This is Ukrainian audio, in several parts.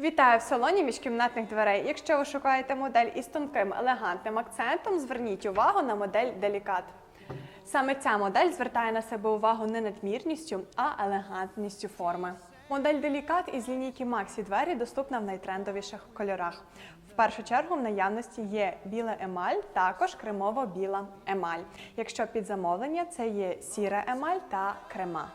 Вітаю в салоні міжкімнатних дверей. Якщо ви шукаєте модель із тонким елегантним акцентом, зверніть увагу на модель Делікат. Саме ця модель звертає на себе увагу не надмірністю, а елегантністю форми. Модель Делікат із лінійки Maxi двері доступна в найтрендовіших кольорах. В першу чергу в наявності є біла емаль, також кремово-біла емаль. Якщо під замовлення це є сіра емаль та крема.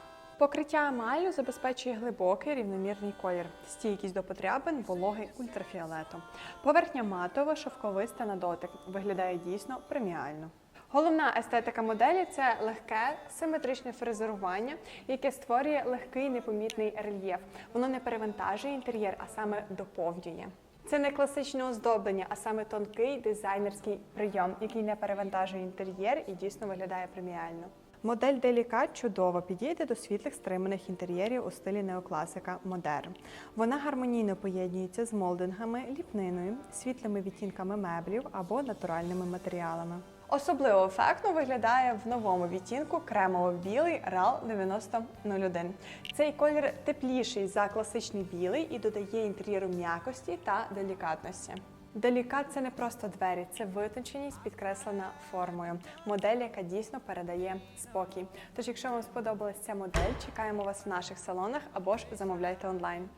Покриття емалю забезпечує глибокий рівномірний колір, стійкість до потрябин, вологи ультрафіолету. Поверхня матова, шовковиста на дотик. Виглядає дійсно преміально. Головна естетика моделі це легке симетричне фрезерування, яке створює легкий непомітний рельєф. Воно не перевантажує інтер'єр, а саме доповнює. Це не класичне оздоблення, а саме тонкий дизайнерський прийом, який не перевантажує інтер'єр і дійсно виглядає преміально. Модель Делікат чудово підійде до світлих стриманих інтер'єрів у стилі неокласика модерн. Вона гармонійно поєднується з молдингами, ліпниною, світлими відтінками меблів або натуральними матеріалами. Особливо ефектно виглядає в новому відтінку кремово-білий RAL 9001. Цей колір тепліший за класичний білий і додає інтер'єру м'якості та делікатності. Делікат це не просто двері, це витонченість, підкреслена формою. Модель, яка дійсно передає спокій. Тож, якщо вам сподобалася ця модель, чекаємо вас в наших салонах або ж замовляйте онлайн.